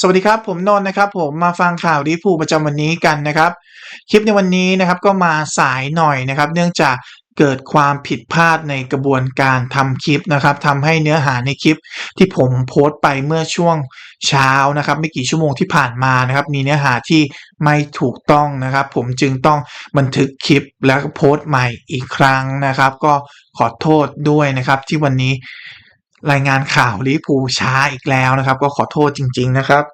สวัสดีครับ ผมนนท์นะครับ ผมมาฟังข่าวลิพูประจำวันนี้กันนะครับ คลิปในวันนี้นะครับก็มาสายหน่อยนะครับ เนื่องจากเกิดความผิดพลาดในกระบวนการทำคลิปนะครับทำให้เนื้อหาในคลิปที่ผมโพสต์ไปเมื่อช่วงเช้านะครับ ไม่กี่ชั่วโมงที่ผ่านมานะครับ มีเนื้อหาที่ไม่ถูกต้องนะครับ ผมจึงต้องบันทึกคลิปแล้วโพสต์ใหม่อีกครั้งนะครับ ก็ขอโทษด้วยนะครับที่วันนี้ รายงานข่าวลิพูช้าอีกแล้วนะครับ ก็ขอโทษจริง ๆนะครับ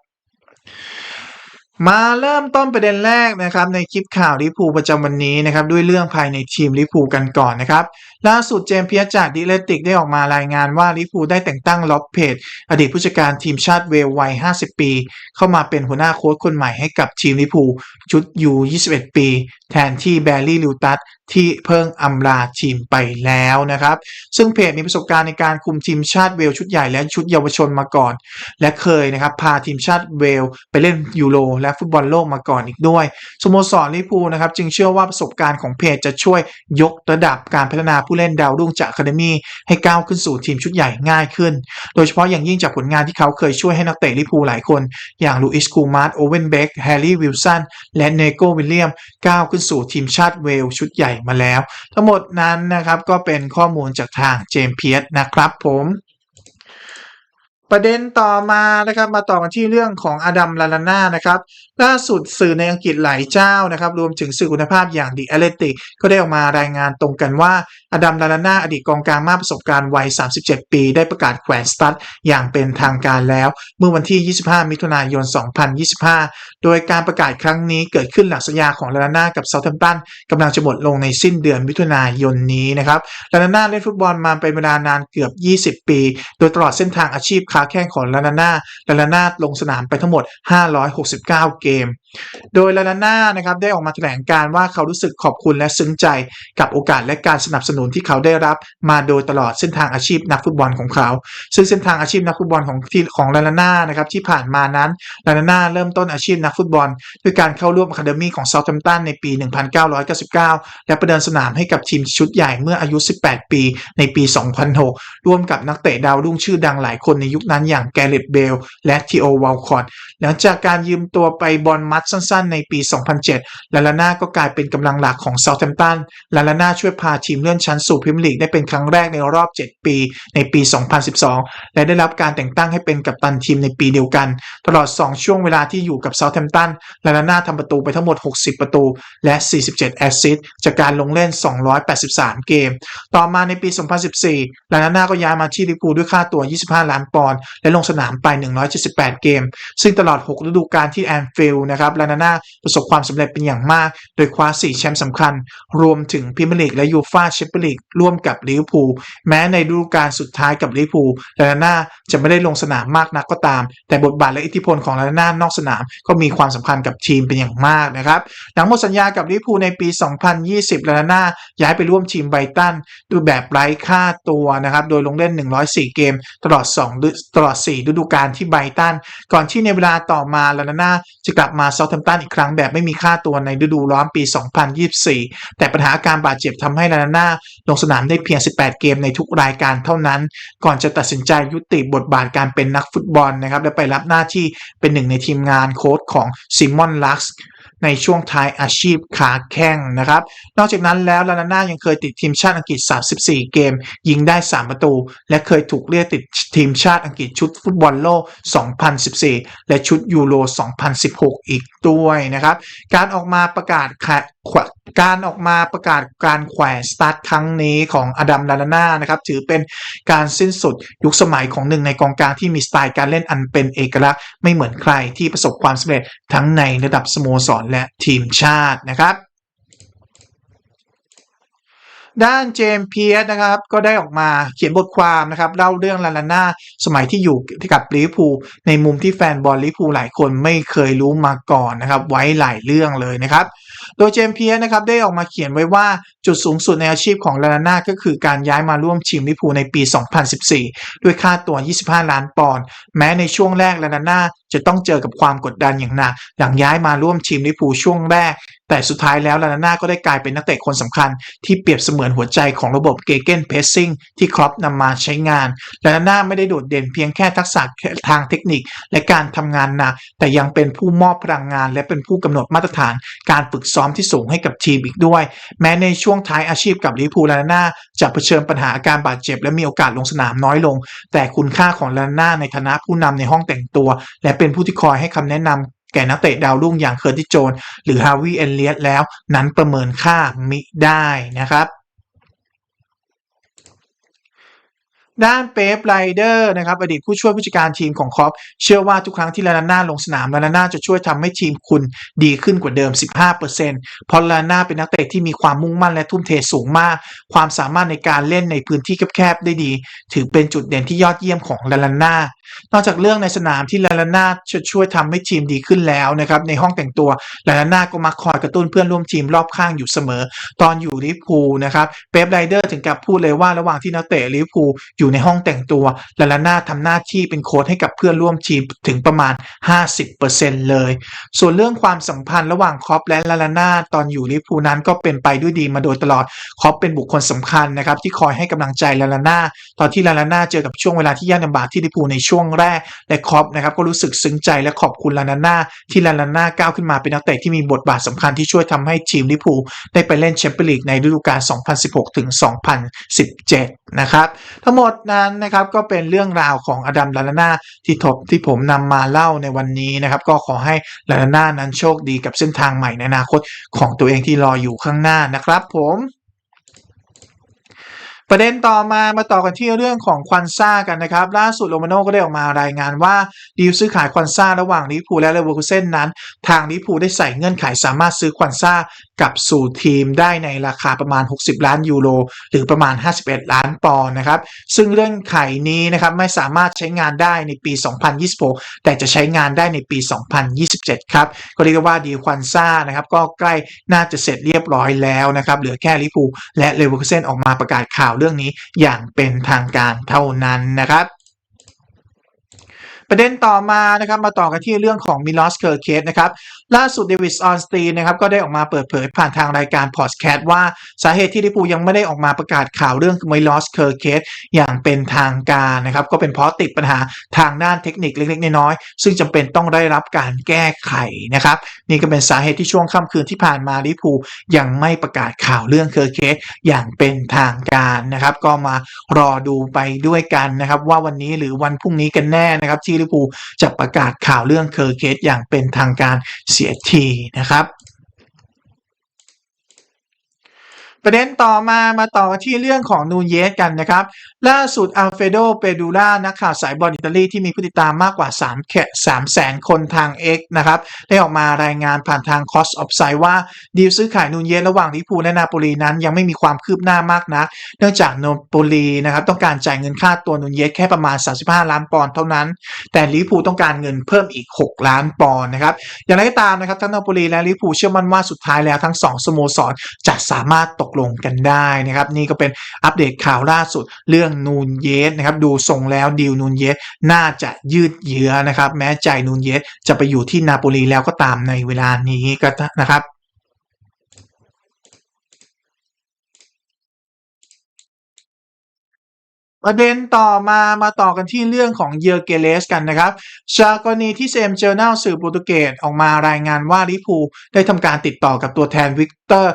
มาเริ่มต้นประเด็นแรกนะครับ ในคลิปข่าวลิพูประจำวันนี้นะครับ ด้วยเรื่องภายในทีมลิพูกันก่อนนะครับ ล่าสุดเจมส์เพียจากดิเลติกได้ออกมารายงานว่าลิเวอร์พูได้แต่งตั้งล็อบเพจอดีตผู้จัดการทีมชาติเวลวัย 50 ปี เข้ามาเป็นหัวหน้าโค้ชคนใหม่ให้กับทีมลิเวอร์พูชุดยู21 ปี แทนที่แบร์รี่ลิวตัสที่เพิ่งอำลาทีมไปแล้วนะครับ ซึ่งเพจมีประสบการณ์ในการคุมทีมชาติเวลชุดใหญ่และชุดเยาวชนมาก่อน และเคยนะครับพาทีมชาติเวลไปเล่นยูโรและฟุตบอลโลกมาก่อนอีกด้วยสโมสรลิเวอร์พูนะครับจึงเชื่อว่าประสบการณ์ของเพจจะช่วยยกระดับการพัฒนาผู้เล่นดาวรุ่งจากอะคาเดมีให้ก้าวขึ้นสู่ทีมชุดใหญ่ง่ายขึ้น โดยเฉพาะอย่างยิ่งจากผลงานที่เขาเคยช่วยให้นักเตะลิพูหลายคน อย่างลูอิสคูมาร์ตโอเวนเบกแฮร์รี่วิลสันและเนโกวิลเลียมก้าวขึ้นสู่ทีมชาติเวลชุดใหญ่มาแล้ว ทั้งหมดนั้นนะครับก็เป็นข้อมูลจากทางเจมส์เพียร์นะครับผมประเด็นต่อมานะครับมาต่อกันที่เรื่องของอดัมลาลาน่านะครับ ล่าสุดสื่อในอังกฤษหลายเจ้านะครับรวมถึงสื่อคุณภาพอย่าง The Athletic ก็ได้ออกมารายงานตรงกันว่าอดัมลาลาน่าอดีตกองกลางมากประสบการณ์วัย 37 ปี ได้ประกาศแขวนสตั๊ดอย่างเป็นทางการแล้ว เมื่อวันที่ 25 มิถุนายน 2025 โดยการประกาศครั้งนี้เกิดขึ้นหลังสัญญาของลาลาน่ากับเซาท์แฮมป์ตันกำลังจะหมดลงในสิ้นเดือนมิถุนายนนี้นะครับลาลาน่าเล่นฟุตบอลมาเป็นเวลานานเกือบ 20 ปี โดยตลอดเส้นทางอาชีพค้าแข้งของลาลาน่าลาลาน่าลงสนามไปทั้งหมด 569 เกม game. โดยลาลาน่านะครับได้ออกมาแถลงการว่าเขารู้สึกขอบคุณและซึ้งใจกับโอกาสและการสนับสนุนที่เขาได้รับมาโดยตลอดเส้นทางอาชีพนักฟุตบอลของเขา ซึ่งเส้นทางอาชีพนักฟุตบอลของทีของลาลาน่านะครับที่ผ่านมานั้นลาลาน่าเริ่มต้นอาชีพนักฟุตบอล ด้วยการเข้าร่วมอะคาเดมี่ของเซาท์แฮมป์ตันในปี 1999 และประเดิมสนามให้กับทีมชุดใหญ่เมื่ออายุ 18 ปีในปี 2006 ร่วมกับนักเตะดาวรุ่งชื่อดังหลายคนในยุคนั้นอย่างแกเรตเบลและทีโอวอลคอตหลังจากการยืมตัวไปบอลมัดสั้นๆ ในปี 2007 ลาลาน่าก็กลายเป็นกำลังหลักของเซาท์แฮมป์ตัน ลาลาน่าช่วยพาทีมเลื่อนชั้นสู่พรีเมียร์ลีกได้เป็นครั้งแรกในรอบ 7 ปีในปี 2012 และได้รับการแต่งตั้งให้เป็นกัปตันทีมในปีเดียวกัน ตลอด 2 ช่วงเวลาที่อยู่กับเซาท์แฮมป์ตัน ลาลาน่าทำประตูไปทั้งหมด 60 ประตู และ 47 แอสซิสต์จากการลงเล่น 283 เกม ต่อมาในปี 2014 ลาลาน่าก็ย้ายมาที่ลิเวอร์พูลด้วยค่าตัว 25 ล้านปอนด์และลงสนามไป 178 เกม ซึ่งตลอด 6 ฤดูกาลที่แอนฟิลด์นะครับลาลาน่าประสบความสำเร็จเป็นอย่างมาก โดยคว้า 4 แชมป์สำคัญ รวมถึงพรีเมียร์ลีกและยูฟ่าแชมเปี้ยนลีกร่วมกับลิเวอร์พูลแม้ในฤดูกาลสุดท้ายกับลิเวอร์พูลลาลาน่าจะไม่ได้ลงสนามมากนักก็ตาม แต่บทบาทและอิทธิพลของลาลาน่านอกสนามก็มีความสำคัญกับทีมเป็นอย่างมากนะครับหลังหมดสัญญากับลิเวอร์พูลในปี 2020ลาลาน่าย้ายไปร่วมทีมไบตันด้วยแบบไร้ค่าตัวนะครับโดยลงเล่น 104 เกม ตลอด2ตลอด 4 ฤดูกาลที่ไบตันก่อนที่ในเวลาต่อมาลาลาน่าจะกลับมาซาท์แฮมป์ตันอีกครั้งแบบไม่มีค่าตัวในฤดูร้อนปี 2024 แต่ปัญหาอาการบาดเจ็บทำให้ลาลาน่าลงสนามได้เพียง 18 เกมในทุกรายการเท่านั้น ก่อนจะตัดสินใจยุติบทบาทการเป็นนักฟุตบอลนะครับและไปรับหน้าที่เป็นหนึ่งในทีมงานโค้ชของซิมอนลักซ์ ในช่วงท้ายอาชีพขาแข้งนะครับ นอกจากนั้นแล้วลาลาน่ายังเคยติดทีมชาติอังกฤษ 34 เกม ยิงได้ 3 ประตู และเคยถูกเรียกติดทีมชาติอังกฤษชุดฟุตบอลโลก 2014 และชุดยูโร 2016 อีกด้วยนะครับ การออกมาประกาศแขะแขวะการออกมาประกาศการแขวนสตาร์ทครั้งนี้ของอดัมลาลาน่านะครับถือเป็นการสิ้นสุดยุคสมัยของหนึ่งในกองกลางที่มีสไตล์การเล่นอันเป็นเอกลักษณ์ไม่เหมือนใครที่ประสบความสำเร็จทั้งในระดับสโมสรและทีมชาตินะครับด้านเจมส์เพียร์นะครับก็ได้ออกมาเขียนบทความนะครับเล่าเรื่องลาลาน่าสมัยที่อยู่กับลิเวอร์พูลในมุมที่แฟนบอลลิเวอร์พูลหลายคนไม่เคยรู้มาก่อนนะครับไว้หลายเรื่องเลยนะครับ โดยเจมเพียนะครับได้ออกมาเขียนไว้ว่าจุดสูงสุดในอาชีพของลาลาน่าก็คือการย้ายมาร่วมทีมลิพูในปี 2014 ด้วยค่าตัว 25 ล้านปอนด์แม้ในช่วงแรกลาลาน่าจะต้องเจอกับความกดดันอย่างหนักหลังย้ายมาร่วมทีมลิพูช่วงแรก แต่สุดท้ายแล้วลานาน่าก็ได้กลายเป็นนักเตะคนสำคัญ ที่เปรียบเสมือนหัวใจของระบบเกเกนเพสซิ่งที่ครอปนำมาใช้งานลานาน่าไม่ได้โดดเด่นเพียงแค่ทักษะทางเทคนิค และการทำงานหนักแต่ยังเป็นผู้มอบพลังงาน และเป็นผู้กำหนดมาตรฐาน การฝึกซ้อมที่สูงให้กับทีมอีกด้วย แม้ในช่วงท้ายอาชีพกับลิเวอร์พูลลานาน่าจะเผชิญปัญหาอาการบาดเจ็บ และมีโอกาสลงสนามน้อยลง แต่คุณค่าของลานาน่าในฐานะผู้นำในห้องแต่งตัว และเป็นผู้ที่คอยให้คำแนะนำ แก่นักเตะดาวรุ่งอย่างเคอร์ติโจน หรือฮาวิเอลเลียตแล้วนั้นประเมินค่ามิได้นะครับ ด้านเป๊ปไรเดอร์นะครับอดีตผู้ช่วยผู้จัดการทีมของคอปเชื่อว่าทุกครั้งที่ลานาน่าลงสนามลานาน่าจะช่วยทำให้ทีมคุณดีขึ้นกว่าเดิม 15%เพราะลานาน่าเป็นนักเตะที่มีความมุ่งมั่นและทุ่มเทสูงมาก ความสามารถในการเล่นในพื้นที่แคบๆได้ดี ถือเป็นจุดเด่นที่ยอดเยี่ยมของลานาน่า นอกจากเรื่องในสนามที่ลาลาน่าช่วยทำให้ทีมดีขึ้นแล้วนะครับในห้องแต่งตัวลาลาน่าก็มักคอยกระตุ้นเพื่อนร่วมทีมรอบข้างอยู่เสมอ ตอนอยู่ลิเวอร์พูนะครับเป๊ปไรเดอร์ถึงกับพูดเลยว่าระหว่างที่นักเตะลิพูอยู่ในห้องแต่งตัวลาลาน่าทำหน้าที่เป็นโค้ชให้กับเพื่อนร่วมทีมถึงประมาณ 50%เลย ส่วนเรื่องความสัมพันธ์ระหว่างคอปและลาลาน่าตอนอยู่ลิเวอร์พูนั้นก็เป็นไปด้วยดีมาโดยตลอดคอปเป็นบุคคลสำคัญนะครับที่คอยให้กำลังใจลาลาน่าตอนที่ลาลาน่าเจอกับช่วงเวลาที่ยากลำบากที่ลิพูในช่วงแรก และครอปนะครับก็รู้สึกซึ้งใจและขอบคุณลานาน่าที่ลานาน่าก้าวขึ้นมาเป็นนักเตะที่มีบทบาทสำคัญที่ช่วยทำให้ทีมลิเวอร์พูได้ไปเล่นแชมเปี้ยนลีกในฤดูกาล 2016 ถึง 2017 นะครับ ทั้งหมดนั้นนะครับก็เป็นเรื่องราวของอดัมลานาน่าที่ทบที่ผมนำมาเล่าในวันนี้นะครับก็ขอให้ลานาน่านั้นโชคดีกับเส้นทางใหม่ในอนาคตของตัวเองที่รออยู่ข้างหน้านะครับผม ประเด็นต่อมามาต่อกันที่เรื่องของควันซ่ากันนะครับ ล่าสุดโรมาโน่ก็ได้ออกมารายงานว่าดีลซื้อขายควันซ่าระหว่างลิพูและเลเวอร์คูเซ่นนั้น ทางลิพูได้ใส่เงื่อนไขสามารถซื้อควันซ่ากับสู่ทีมได้ในราคาประมาณ 60 ล้านยูโรหรือประมาณ 51 ล้านปอนด์นะครับซึ่งเรื่องไขนี้นะครับไม่สามารถใช้งานได้ในปี 2026 แต่จะใช้งานได้ในปี 2027 ครับก็เรียกว่าดีควันซ่านะครับก็ใกล้น่าจะเสร็จเรียบร้อยแล้วนะครับเหลือแค่ลิพูและเลเวอร์คูเซ่นออกมาประกาศข่าวเรื่องนี้อย่างเป็นทางการเท่านั้นนะครับประเด็นต่อมานะครับมาต่อกันที่เรื่องของมิลอสเคอร์เคสนะครับ ล่าสุดเดวิสออนสตีนนะครับก็ได้ออกมาเปิดเผยผ่านทางรายการพอดแคสต์ว่าสาเหตุที่ลิเวอร์พูยังไม่ได้ออกมาประกาศข่าวเรื่องไมลอสเคอร์เคสอย่างเป็นทางการนะครับก็เป็นเพราะติดปัญหาทางด้านเทคนิคเล็กๆ น้อยๆซึ่งจำเป็นต้องได้รับการแก้ไขนะครับนี่ก็เป็นสาเหตุที่ช่วงค่ำคืนที่ผ่านมาลิเวอร์พูยังไม่ประกาศข่าวเรื่องเคอร์เคสอย่างเป็นทางการนะครับก็มารอดูไปด้วยกันนะครับว่าวันนี้หรือวันพรุ่งนี้กันแน่นะครับที่ลิเวอร์พูจะประกาศข่าวเรื่องเคอร์เคสอย่างเป็นทางการเสียทีนะครับ ประเด็นต่อมามาต่อที่เรื่องของนูนเยสกันนะครับ ล่าสุดอัลเฟโดเปดูล่านักข่าวสายบอลอิตาลีที่มีผู้ติดตามมากกว่า3แค่3แสนคนทาง X นะครับ ได้ออกมารายงานผ่านทาง Cost of s i ว่า ดีลซื้อขายนูนเยสระหว่างลิเวอร์พูและนาโปลีนั้นยังไม่มีความคืบหน้ามากนะัก เนื่องจากนาโปลีนะครับต้องการจ่ายเงินค่าตัวนูนเยสแค่ประมาณ 35 ล้านปอนด์เท่านั้น แต่ลิเวอร์พูต้องการเงินเพิ่มอีก 6 ล้านปอนด์นะครับอย่างไรก็ตามนะครับทั้งนาโปลีและลิเวอร์พูเชื่อมั่นว่าสุดท้ายแล้วทั้ง 2สโมสรจะสามารถตกลงกันได้นะครับ นี่ก็เป็นอัปเดตข่าวล่าสุดเรื่องนูนเยสนะครับดูทรงแล้วดีลนูนเยสน่าจะยืดเยื้อนะครับ แม้ใจนูนเยสจะไปอยู่ที่นาโปลีแล้วก็ตามในเวลานี้ก็นะครับประเด็นต่อมามาต่อกันที่เรื่องของเยอร์เกเลสกันนะครับจากกรณีที่เซมเจอร์นัลสื่อโปรตุเกสออกมารายงานว่าลิพูได้ทำการติดต่อกับตัวแทนวิกเตอร์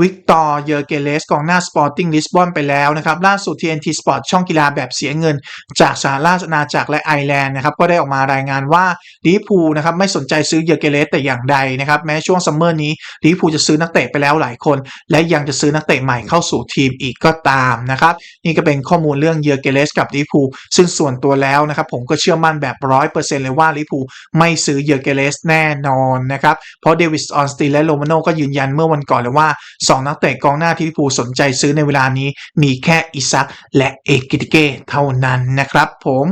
วิกตอร์เยอร์เกเลสกองหน้าสปอร์ติ้งลิสบอนไปแล้วนะครับล่าสุด TNT Sport ช่องกีฬาแบบเสียเงิน จากสหราชอาณาจักรและไอร์แลนด์นะครับก็ได้ออกมารายงานว่าลิพูนะครับไม่สนใจซื้อเยอร์เกเลสแต่อย่างใดนะครับแม้ช่วงซัมเมอร์นี้ลิพูจะซื้อนักเตะไปแล้วหลายคน และยังจะซื้อนักเตะใหม่เข้าสู่ทีมอีกก็ตามนะครับนี่ก็เป็นข้อมูลเรื่องเยอร์เกเลสกับลิพูซึ่งส่วนตัวแล้วนะครับผมก็เชื่อมั่นแบบร้อยเปอร์เซ็นต์เลยว่าลิพูไม่ซื้อเยอร์เกเลสแน่นอนนะครับเพราะเดวิสออนสตีและโรมาโนก็ยืนยันเมื่อวันก่อนเลยว่าสองนักเตะกองหน้าที่ลิปูสนใจซื้อในเวลานี้มีแค่อิซักและเอกิติเก้เท่านั้นนะครับผม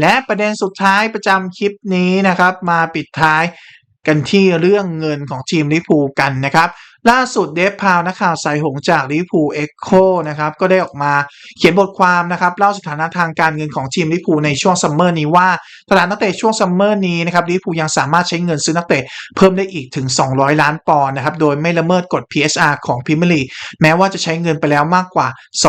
และประเด็นสุดท้ายประจำคลิปนี้นะครับ มาปิดท้ายกันที่เรื่องเงินของทีมลิปูกันนะครับ ล่าสุดเดฟพาวนักข่าวสายหงจากลิพูเอ็กโคนะครับก็ได้ออกมาเขียนบทความนะครับเล่าสถานะทางการเงินของทีมลิพูในช่วงซัมเมอร์นี้ว่าตลาดนักเตะช่วงซัมเมอร์นี้นะครับลิพูยังสามารถใช้เงินซื้อนักเตะเพิ่มได้อีกถึง 200 ล้านปอนด์นะครับโดยไม่ละเมิดกฎ PSR ของพรีเมียร์ลีกแม้ว่าจะใช้เงินไปแล้วมากกว่า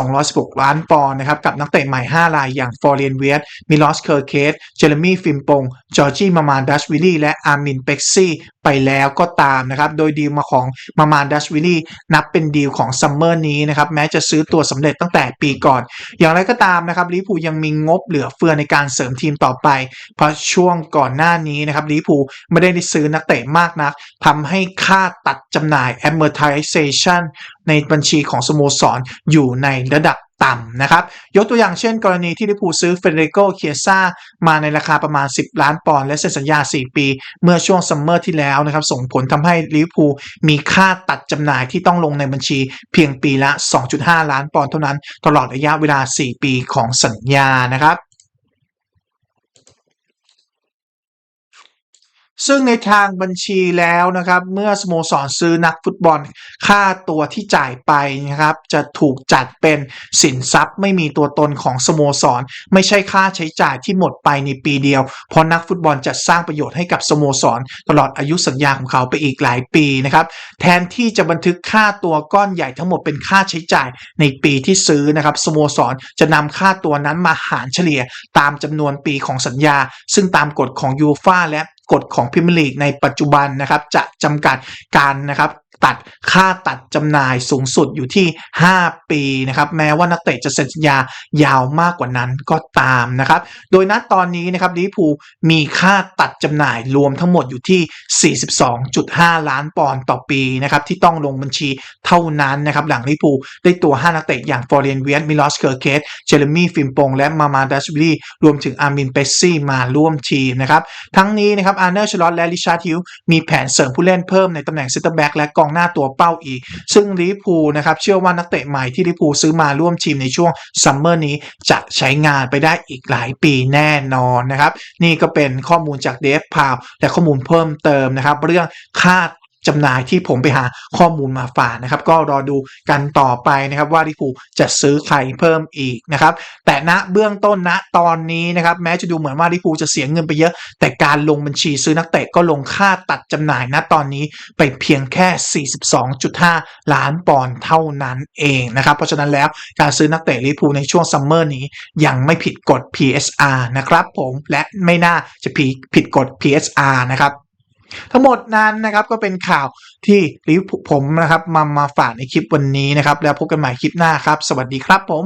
216 ล้านปอนด์นะครับกับนักเตะใหม่ 5 รายอย่างฟอร์เรียนเวียตมิลอสเคอร์เคสเจเรมี่ฟิมปงจอร์จีมามานดัชวิลลี่และอาร์มินเป็กซี่ ไปแล้วก็ตามนะครับ โดยดีลมาของมามานดัชวิลลี่นับเป็นดีลของซัมเมอร์นี้นะครับแม้จะซื้อตัวสำเร็จตั้งแต่ปีก่อน อย่างไรก็ตามนะครับลิปูยังมีงบเหลือเฟือในการเสริมทีมต่อไป เพราะช่วงก่อนหน้านี้นะครับลิปูไม่ได้ซื้อนักเตะมากนักทำให้ค่าตัดจำหน่าย amortization ในบัญชีของสโมสรอยู่ในระดับต่ำนะครับ ยกตัวอย่างเช่นกรณีที่ลิเวอร์พูซื้อเฟเดริโกเคียซ่ามาในราคาประมาณ 10 ล้านปอนด์และเซ็นสัญญา 4 ปี เมื่อช่วงซัมเมอร์ที่แล้วนะครับ ส่งผลทำให้ลิเวอร์พูมีค่าตัดจำหน่ายที่ต้องลงในบัญชีเพียงปีละ 2.5 ล้านปอนด์เท่านั้น ตลอดระยะเวลา 4 ปีของสัญญานะครับ ซึ่งในทางบัญชีแล้วนะครับ เมื่อสโมสรซื้อนักฟุตบอลค่าตัวที่จ่ายไปนะครับ จะถูกจัดเป็นสินทรัพย์ไม่มีตัวตนของสโมสร ไม่ใช่ค่าใช้จ่ายที่หมดไปในปีเดียว เพราะนักฟุตบอลจะสร้างประโยชน์ให้กับสโมสร ตลอดอายุสัญญาของเขาไปอีกหลายปีนะครับ แทนที่จะบันทึกค่าตัวก้อนใหญ่ทั้งหมดเป็นค่าใช้จ่ายในปีที่ซื้อนะครับสโมสรจะนำค่าตัวนั้นมาหารเฉลี่ยตามจำนวนปีของสัญญา ซึ่งตามกฎของยูฟ่าและ กฎของพิมลีกในปัจจุบันนะครับจะจำกัดการนะครับตัดค่าตัดจำหน่ายสูงสุดอยู่ที่ 5 ปีนะครับแม้ว่านักเตะจะเซ็นสัญญายาวมากกว่านั้นก็ตามนะครับโดยณตอนนี้นะครับลิเวอร์พูลมีค่าตัดจำหน่ายรวมทั้งหมดอยู่ที่ 42.5 ล้านปอนด์ต่อปีนะครับที่ต้องลงบัญชีเท่านั้นนะครับหลังลิเวอร์พูลได้ตัว 5 นักเตะอย่างฟอร์เรนเวียนมิลอสเคอร์เคสเจเรมี่ฟิมปงและมามาดัชบิลีรวมถึงอาร์มินเปซซี่มาร่วมทีมนะครับทั้งนี้นะครับอาร์เนอร์ชลอตและริชาร์ดฮิลมีแผนเสริมผู้เล่นเพิ่มในตำแหน่งเซนเตอร์แบ็กและกองหน้าตัวเป้าอีก ซึ่งลิพูนะครับเชื่อว่านักเตะใหม่ที่ลิพูซื้อมาร่วมทีมในช่วงซัมเมอร์นี้จะใช้งานไปได้อีกหลายปีแน่นอนนะครับ นี่ก็เป็นข้อมูลจากเดฟพาวและข้อมูลเพิ่มเติมนะครับ เรื่องค่า จำหน่ายที่ผมไปหาข้อมูลมาฝากนะครับ ก็รอดูกันต่อไปนะครับว่าลิเวอร์พูจะซื้อใครเพิ่มอีกนะครับ แต่ณเบื้องต้นณตอนนี้นะครับ แม้จะดูเหมือนว่าลิเวอร์พูจะเสียเงินไปเยอะ แต่การลงบัญชีซื้อนักเตะก็ลงค่าตัดจำหน่ายณตอนนี้ไปเพียงแค่ 42.5 ล้านปอนด์เท่านั้นเองนะครับ เพราะฉะนั้นแล้วการซื้อนักเตะลิเวอร์พูในช่วงซัมเมอร์นี้ยังไม่ผิดกฎ PSR นะครับผมและไม่น่าจะผิดกฎ PSR นะครับ ทั้งหมดนั้นนะครับก็เป็นข่าวที่ผมนะครับมามาฝากในคลิปวันนี้นะครับ แล้วพบกันใหม่คลิปหน้าครับ สวัสดีครับผม